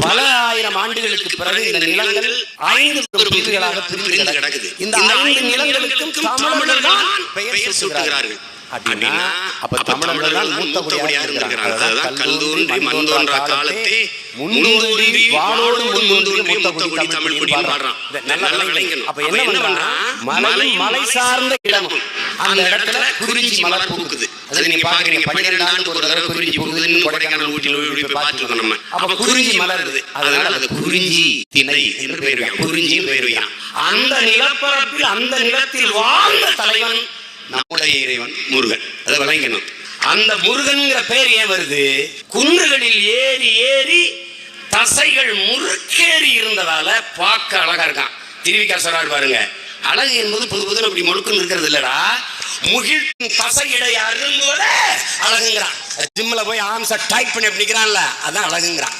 பல ஆயிரம் ஆண்டுகளுக்கு பிறகு இந்த நிலங்கள் ஐந்து பிரிவுகளாக பிரிந்து கிடக்குது. இந்த ஐந்து நிலங்களுக்கும் தமிழர்கள் பெயர் சூட்டுகிறார்கள். அப்படின்னா அப்ப தமிழர்கள் தான் மூத்த குடியாக இருக்கிறாங்க. அதான் கல்லூரி மண் தோன்றா காலத்தே முன்தோன்றி வாளோடு முன்தோன்றி மூத்த குடி தமிழ் குடி பாடுறான். நல்லா விளங்கணும். அப்ப என்ன பண்றான்? மலை மலை சார்ந்த இடமும் அந்த இடத்துல குறிஞ்சி மலர் பூக்குது. அது நீங்க பாக்குறீங்க பன்னிரெண்டு ஆண்டுக்கு ஒரு தடவை குறிஞ்சி பூக்குதுன்னு கொடைக்கானல் ஊட்டியில் போய் பார்த்துருக்கோம் நம்ம. அப்ப குறிஞ்சி மலருது. அதனால அது குறிஞ்சி திணை என்று பெயர். குறிஞ்சியும் பெயர். அந்த நிலப்பரப்பில் அந்த நிலத்தில் வாழ்ந்த தலைவன் நம்முடைய இறைவன் முருகன். அதை விளங்கணும். அந்த முருகன்கிற பேர் ஏன் வருது? குன்றுகளில் ஏறி ஏறி தசைகள் முறுக்கேறி இருந்ததால பார்க்க அழகா இருக்கான். திருவிக்கா சொல்றாரு பாருங்க. அழகு என்பது புது புதுன்னு அப்படி முழுக்குன்னு இருக்கிறது இல்லடா. முகிழ்த்தின் தசை இடை அழகுங்கிறான். ஜிம்ல போய் ஆம்ச டைப் பண்ணி அப்படிங்கிறான்ல அதான் அழகுங்கிறான்.